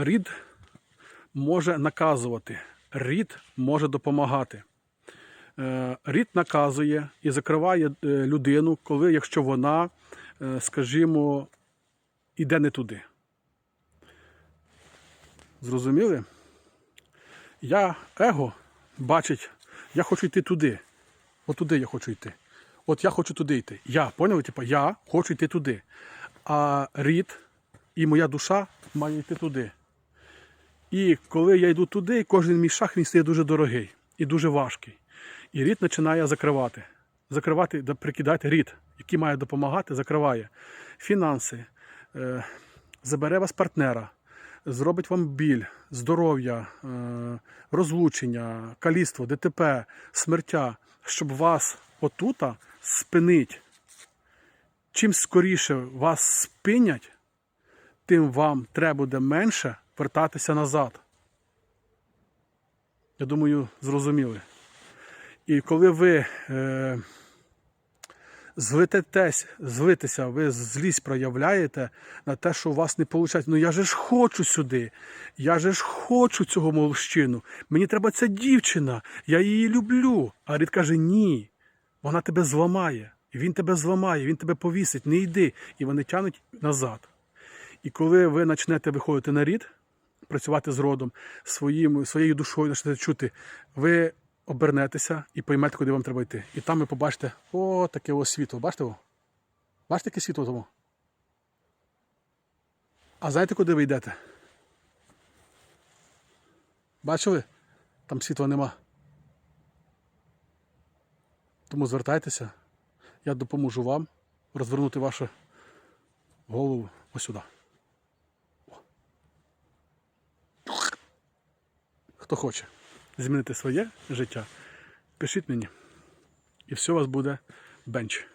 Рід може наказувати, рід може допомагати. Е, Рід наказує і закриває е, людину, коли якщо вона, е, скажімо, іде не туди. Зрозуміли? Я его бачить, я хочу йти туди. От туди я хочу йти. От я хочу туди йти. Я, поняли? Типа, я хочу йти туди. А рід і моя душа має йти туди. І коли я йду туди, кожен мій шаг він стає дуже дорогий і дуже важкий. І рід починає закривати. Закривати, да, прикидати рід, який має допомагати, закриває фінанси, е, забере вас партнера, зробить вам біль, здоров'я, е, розлучення, каліцтво, ДТП, смертя, щоб вас отута спинить. Чим скоріше вас спинять, тим вам треба буде менше вертатися назад. Я думаю, зрозуміли. І коли ви е, злететесь, злитеся, ви злість проявляєте на те, що у вас не виходить. Ну я же ж хочу сюди, я же ж хочу цього мужчину. Мені треба ця дівчина, я її люблю. А Рід каже: ні, вона тебе зламає. І він тебе зламає, він тебе повісить, не йди. І вони тянуть назад. І коли ви почнете виходити на рід, працювати з родом, своїм, своєю душою почнете чути, ви обернетеся і поймете, куди вам треба йти. І там ви побачите, о, таке ось світло. Бачите? О? Бачите, яке світло тому? А знаєте, куди ви йдете? Бачили? Там світла нема. Тому звертайтеся, я допоможу вам розвернути вашу голову ось сюди. Хто хоче змінити своє життя, пишіть мені. І все у вас буде бенч.